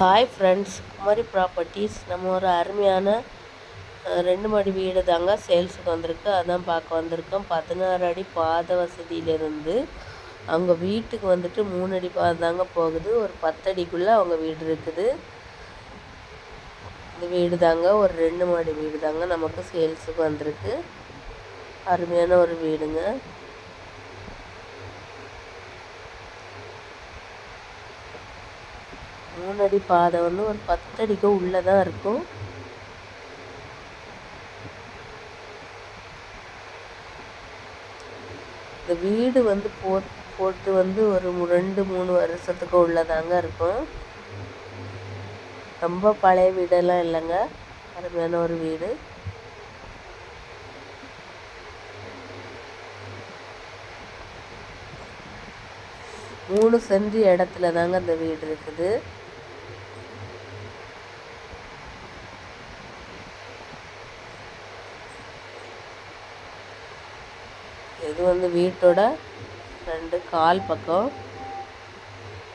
Hi friends குமாரி properties நம்ம ஒரு அருமையான ரெண்டு மாடி வீடு தாங்க சேல்ஸுக்கு வந்திருக்கு. அதான் பார்க்க வந்திருக்கோம். பதினாறு அடி பாத வசதியிலிருந்து அவங்க வீட்டுக்கு வந்துட்டு மூணு அடி பாதை தாங்க போகுது. ஒரு பத்தடிக்குள்ளே அவங்க வீடு இருக்குது. இந்த வீடு தாங்க ஒரு ரெண்டு மாடி வீடு தாங்க நமக்கு சேல்ஸுக்கு வந்திருக்கு. அருமையான ஒரு வீடுங்க. மூணடி பாதை வந்து ஒரு பத்தடிக்கு உள்ளே தான் இருக்கும். இந்த வீடு வந்து போ போட்டு வந்து ஒரு ரெண்டு மூணு வருஷத்துக்கு உள்ளதாங்க இருக்கும். ரொம்ப பழைய வீடெல்லாம் இல்லைங்க. அருமையான ஒரு வீடு. மூணு சென்ட் இடத்துல தாங்க அந்த வீடு இருக்குது. இது வந்து வீட்டோட ரெண்டு கால் பக்கம்.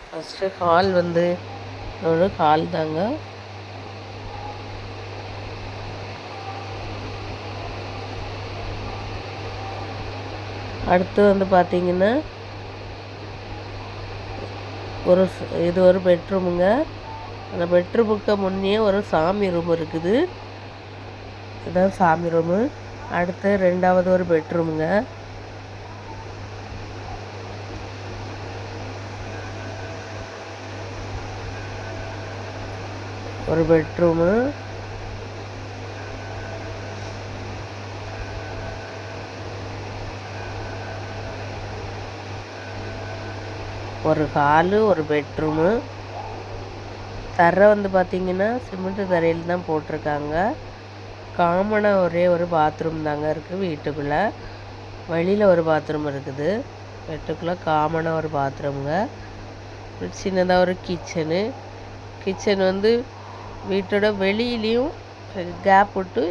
ஃபஸ்ட்டு ஹால் வந்து ஒரு ஹால் தாங்க. அடுத்து வந்து பார்த்திங்கன்னா ஒரு இது ஒரு பெட்ரூமுங்க. அந்த பெட்ரூமுக்கு முன்னே ஒரு சாமி ரூம் இருக்குது. இதுதான் சாமி ரூமு. அடுத்து ரெண்டாவது ஒரு பெட்ரூமுங்க. ஒரு பெட்ரூமு ஒரு ஹாலு ஒரு பெட்ரூமு தரை வந்து பார்த்திங்கன்னா சிமெண்ட்டு தரையில் தான் போட்டிருக்காங்க. காமனாக ஒரே ஒரு பாத்ரூம் தாங்க இருக்குது வீட்டுக்குள்ளே. வெளியில் ஒரு பாத்ரூம் இருக்குது. வீட்டுக்குள்ளே காமனாக ஒரு பாத்ரூமுங்க சின்னதாக ஒரு கிச்சனு கிச்சன் வந்து வீட்டோட வெளியிலையும் கேப் விட்டு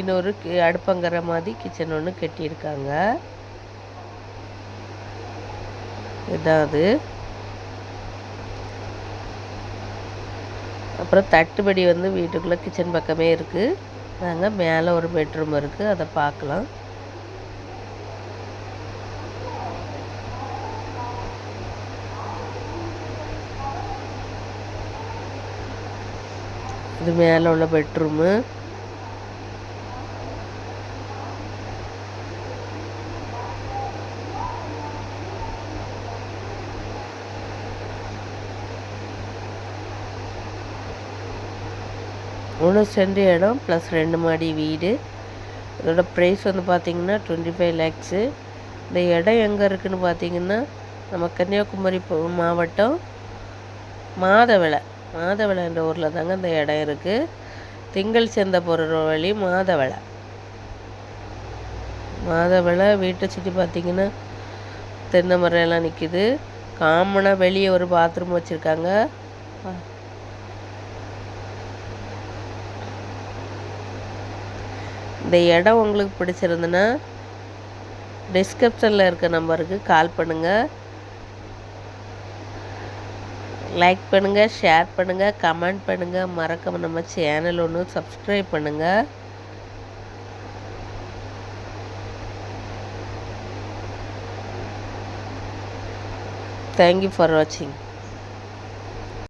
இன்னொரு அடுப்பங்கிற மாதிரி கிச்சன் ஒன்று கட்டியிருக்காங்க. இதான் அது. அப்புறம் தட்டுப்படி வந்து வீட்டுக்குள்ளே கிச்சன் பக்கமே இருக்குது நாங்கள் மேலே ஒரு பெட்ரூம் இருக்குது அதை பார்க்கலாம். இது மேலே உள்ள பெட்ரூமு. மூணு சென்ட் இடம் ப்ளஸ் ரெண்டு மாடி வீடு. இதோட ப்ரைஸ் வந்து பார்த்திங்கன்னா டுவெண்ட்டி ஃபைவ் லேக்ஸு இந்த இடம் எங்கே இருக்குதுன்னு பார்த்திங்கன்னா நம்ம கன்னியாகுமரி மாவட்டம் மாதவிளை. மாதவளை என்ற ஊரில் தாங்க இந்த இடம் இருக்குது திங்கள் சேர்ந்த போகிற வழி மாதவளை. மாதவளை வீட்டை சுற்றி பார்த்திங்கன்னா தென்னை மரம் எல்லாம் நிற்கிது காமனாக வெளியே ஒரு பாத்ரூம் வச்சுருக்காங்க. இந்த இடம் உங்களுக்கு பிடிச்சிருந்துன்னா டிஸ்கிரிப்ஷனில் இருக்க நம்பருக்கு கால் பண்ணுங்கள் லைக் பண்ணுங்கள் ஷேர் பண்ணுங்கள் கமெண்ட் பண்ணுங்கள் மறக்காம நம்ம சேனல் ஒன்று சப்ஸ்கிரைப் பண்ணுங்கள் தேங்க்யூ ஃபார் வாட்சிங்